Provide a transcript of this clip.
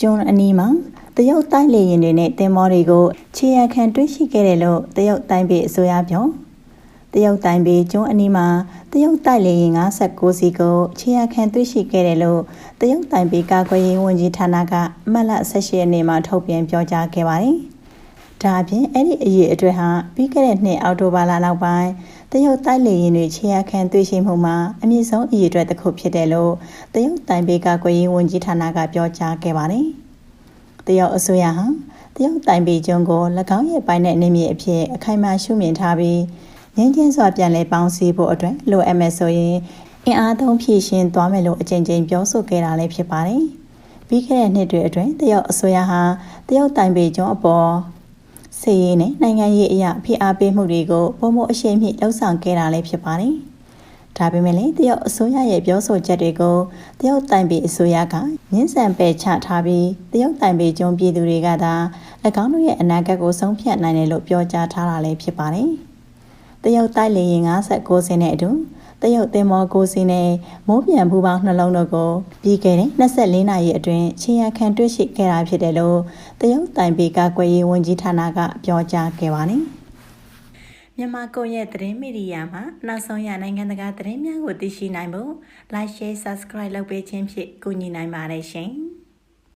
ကျွန်းအနီးမှာတရုတ်တိုက်လေရင်တွေနဲ့တင်မောတွေကိုခြေရခံတွေ့ရှိခဲ့တယ်လို့တရုတ်တိုင်းပြည်အစိုးရပြောတရုတ်တိုင်းပြည်ကျွန်းအနီးမှာတရုတ်တိုက်လေရင်56စီကိုခြေရခံတွေ့ရှိခဲ့တယ်လို့တရုတ်တိုင်းပြည်ကာကွယ်ရေးဝန်ကြီးဌာနကအမှတ်လ18ရက်နေ့မှာထုတ်ပြန်ပြောကြားခဲ့ပါတယ်။ဒါအပြင်အဲ့ဒီအရေးအတွက်ဟာပြီးခဲ့တဲ့နှစ်အောက်တိုဘာလနောက်ပိုင်း တရုတ်တိုက်လေရင်တွေခြေရခံတွေ့ရှိမှုမှာအမြင့်ဆုံးအရေးအတွက်တစ်ခုဖြစ်တယ်လို့တရုတ်တိုင်းပြည်ကာကွယ်ရေးဝန်ကြီးဌာနကပြောကြားခဲ့ပါတယ်။တရုတ်အစိုးရဟာတရုတ်တိုင်ပေကျွန်းကို၎င်းရဲ့ပိုင်းတဲ့နေမြေအဖြစ်အခိုင်အမာရှုမြင်ထားပြီးငင်းကျင်းစွာပြန်လည်ပေါင်းစည်းဖို့အတွက်လိုအပ်မယ်ဆိုရင်အင်အားသုံးဖြည့်ရှင်းသွားမယ်လို့အကြိမ်ကြိမ်ပြောဆိုခဲ့တာလည်းဖြစ်ပါတယ်။ပြီးခဲ့တဲ့နှစ်တွေအတွင်းတရုတ်အစိုးရဟာတရုတ်တိုင်ပေကျွန်းအပေါ် စီးရေးနဲ့နိုင်ငံရေးအရာဖိအားပေးမှုတွေကိုပုံမအရှိန်မြင့်လှုံ့ဆော်ခဲ့တာလည်းဖြစ်ပါတယ်။ဒါပေမဲ့လည်းတရုတ်အစိုးရရဲ့ပြောဆိုချက်တွေကိုတရုတ်တိုင်ပေအစိုးရကညှင်းဆန်ပယ်ချထားပြီးတရုတ်တိုင်ပေကျွန်းပြည်သူတွေကသာ၎င်းတို့ရဲ့အနာဂတ်ကိုဆုံးဖြတ်နိုင်တယ်လို့ပြောကြားထားတာလည်းဖြစ်ပါတယ်။တရုတ်တိုက်လေရင်59စင်းနဲ့အတူ တရုတ်သင်္ဘောကိုစီးနဲ့မိုးပြန်ဘူပေါင်းနှလုံးတို့ကိုပြီးခဲ့တဲ့24နာရီအတွင်းချင်းရခံတွေ့ရှိခဲ့တာဖြစ်တယ်လို့တရုတ်တိုင်ပေကကွယ်ရေးဝန်ကြီးဌာနကပြောကြားခဲ့ပါတယ်။မြန်မာကွန်ရက်သတင်းမီဒီယာမှာနောက်ဆုံးရနိုင်ငံတကာသတင်းများကိုသိရှိနိုင်ဖို့ Like Share Subscribe လုပ်ပေးခြင်းဖြင့်ကူညီနိုင်ပါတယ်ရှင်။